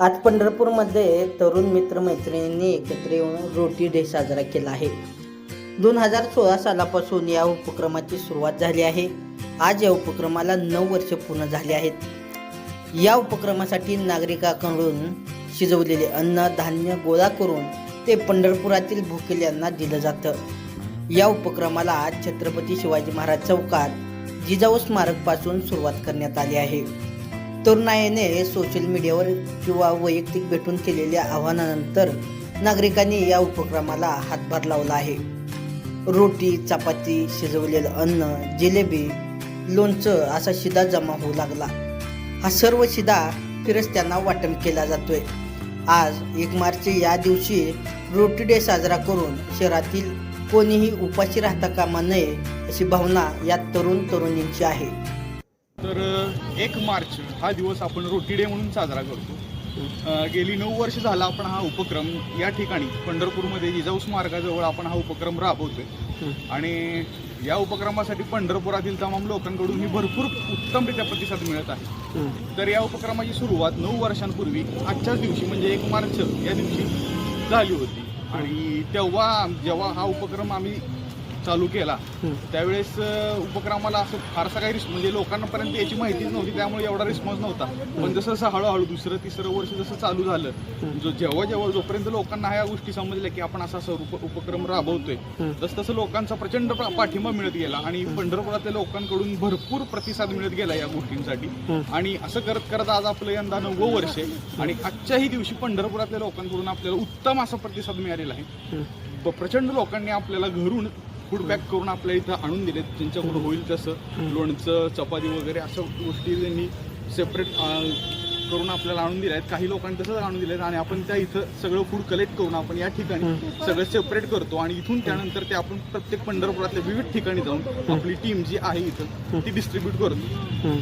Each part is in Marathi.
आज पंढरपूरमध्ये तरुण मित्रमैत्रिणींनी एकत्र येऊन रोटी डे साजरा केला आहे. दोन हजार सोळा सालापासून या उपक्रमाची सुरुवात झाली आहे. आज या उपक्रमाला नऊ वर्ष पूर्ण झाली आहेत. या उपक्रमासाठी नागरिकांकडून शिजवलेले अन्न धान्य गोळा करून ते पंढरपुरातील भुकेल्यांना दिलं जातं. या उपक्रमाला आज छत्रपती शिवाजी महाराज चौकात जिजाऊ स्मारकपासून सुरुवात करण्यात आली आहे. तरुणाईने सोशल मीडियावर किंवा वैयक्तिक भेटून केलेल्या आव्हानानंतर नागरिकांनी या उपक्रमाला हातभार लावला आहे. रोटी चपाती शिजवलेलं अन्न जिलेबी लोणचं असा शिदा जमा होऊ लागला. हा सर्व शिदा फिरस्त्यांना वाटप केला जातोय. आज एक मार्च या दिवशी रोटी डे साजरा करून शहरातील कोणीही उपाशी राहता कामा नये अशी भावना या तरुण तरुणींची आहे. एक मार्च हा दिवस आपण रोटी डे म्हणून साजरा करतो. गेली नऊ वर्ष झाला आपण हा उपक्रम या ठिकाणी पंढरपूरमध्ये जिजाऊ स्मारकाजवळ आपण हा उपक्रम राबवतोय. आणि या उपक्रमासाठी पंढरपुरातील तमाम लोकांकडून ही भरपूर उत्तमरित्या प्रतिसाद मिळत आहे. तर या उपक्रमाची सुरुवात नऊ वर्षांपूर्वी आजच्याच दिवशी म्हणजे एक मार्च या दिवशी झाली होती. आणि तेव्हा जेव्हा हा उपक्रम आम्ही चालू केला त्यावेळेस उपक्रमाला असं फारसा काही रिस्क म्हणजे लोकांपर्यंत याची माहितीच नव्हती त्यामुळे एवढा रिस्पॉन्स नव्हता. पण जसं जसं हळूहळू दुसरं तिसरं वर्ष जसं चालू झालं जो जेव्हा जेव्हा जोपर्यंत लोकांना ह्या गोष्टी समजल्या की आपण असा असं उप- उपक्रम राबवतोय तस तसं लोकांचा प्रचंड पाठिंबा मिळत गेला आणि पंढरपुरातल्या लोकांकडून भरपूर प्रतिसाद मिळत गेला या गोष्टींसाठी. आणि असं करत करत आज आपलं यंदा नववं वर्ष आहे आणि आजच्याही दिवशी पंढरपुरातल्या लोकांकडून आपल्याला उत्तम असा प्रतिसाद मिळालेला आहे. प्रचंड लोकांनी आपल्याला घरून फूडबॅक करून आपल्या इथं आणून दिले त्यांच्याकडून होईल तसं. लोणचं चपाती वगैरे अशा गोष्टी त्यांनी सेपरेट करून आपल्याला आणून दिल्या आहेत. काही लोकांनी तसंच आणून दिले आणि आपण त्या इथं सगळं फूड कलेक्ट करून आपण या ठिकाणी सगळं सेपरेट करतो आणि इथून त्यानंतर ते आपण प्रत्येक पंढरपुरातल्या विविध ठिकाणी जाऊन आपली टीम जी आहे इथं ती डिस्ट्रीब्यूट करतो.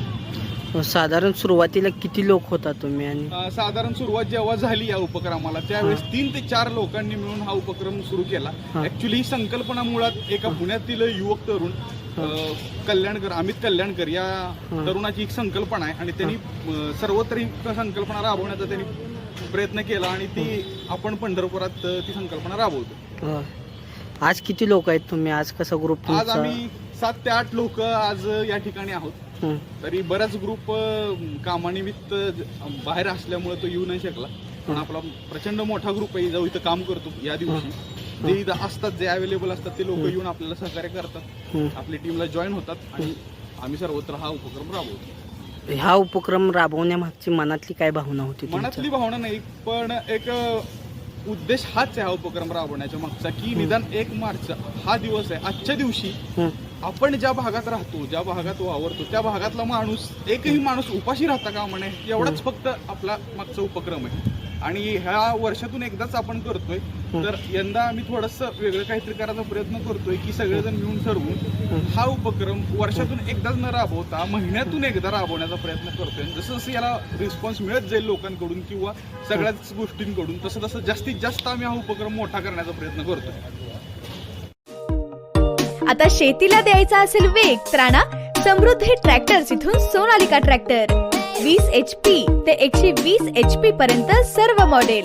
साधारण सुरुवातीला किती लोक होता तुम्ही आणि? अ, साधारण सुरुवात जेव्हा झाली या उपक्रमाला त्यावेळेस तीन ते चार लोकांनी मिळून हा उपक्रम सुरू केला. हा. ऍक्च्युली ही संकल्पना मुळात एका पुण्यातील युवक तरुण अ, कल्याणकर अमित कल्याणकर या तरुणाची एक संकल्पना आहे आणि त्यांनी अ, सर्वत्र ही संकल्पना राबवण्याचा त्यांनी प्रयत्न केला आणि ती आपण पंढरपुरात अ, ती संकल्पना राबवतो. हो. आज किती लोक आहेत तुम्ही? आज कसा ग्रुप आज आम्ही सात ते आठ लोक आज या ठिकाणी आहोत. तरी बराच ग्रुप कामानिमित्त ज- बाहेर असल्यामुळे तो येऊ नाही शकला. पण आपला प्रचंड मोठा ग्रुप आहे जाऊ इथं काम करतो या दिवशी. ते इथं असतात जे अवेलेबल असतात ते लोक येऊन आपल्याला सहकार्य करतात. आपली टीमला जॉईन होतात आणि आम्ही सर्वत्र हा उपक्रम राबवतो. हा उपक्रम राबवण्यामागची मनातली काय भावना होती? मनातली भावना नाही पण एक उद्देश हाच आहे हा उपक्रम राबवण्याच्या मागचा की निदान एक मार्च हा दिवस आहे. आजच्या दिवशी. आपण ज्या भागात राहतो ज्या भागात वावरतो त्या भागातला माणूस एकही माणूस उपाशी राहता का म्हणे एवढाच फक्त आपला मागचा उपक्रम आहे. आणि ह्या वर्षातून एकदाच आपण करतोय तर यंदा आम्ही थोडस वेगळं काहीतरी करायचा प्रयत्न करतोय की सगळेजण मिळून ठरवून हा उपक्रम वर्षातून एकदाच न राबवता महिन्यातून एकदा राबवण्याचा प्रयत्न करतोय. जसं जसं याला रिस्पॉन्स मिळत जाईल लोकांकडून किंवा सगळ्याच गोष्टींकडून तसं तसं जास्तीत जास्त आम्ही हा उपक्रम मोठा करण्याचा प्रयत्न करतोय. आता शेतीला द्यायचा असेल वेग तर आणा समृद्धी ट्रॅक्टर्स इथून सोनालिका ट्रॅक्टर वीस एच पी ते एकशे वीस एच पी पर्यंत सर्व मॉडेल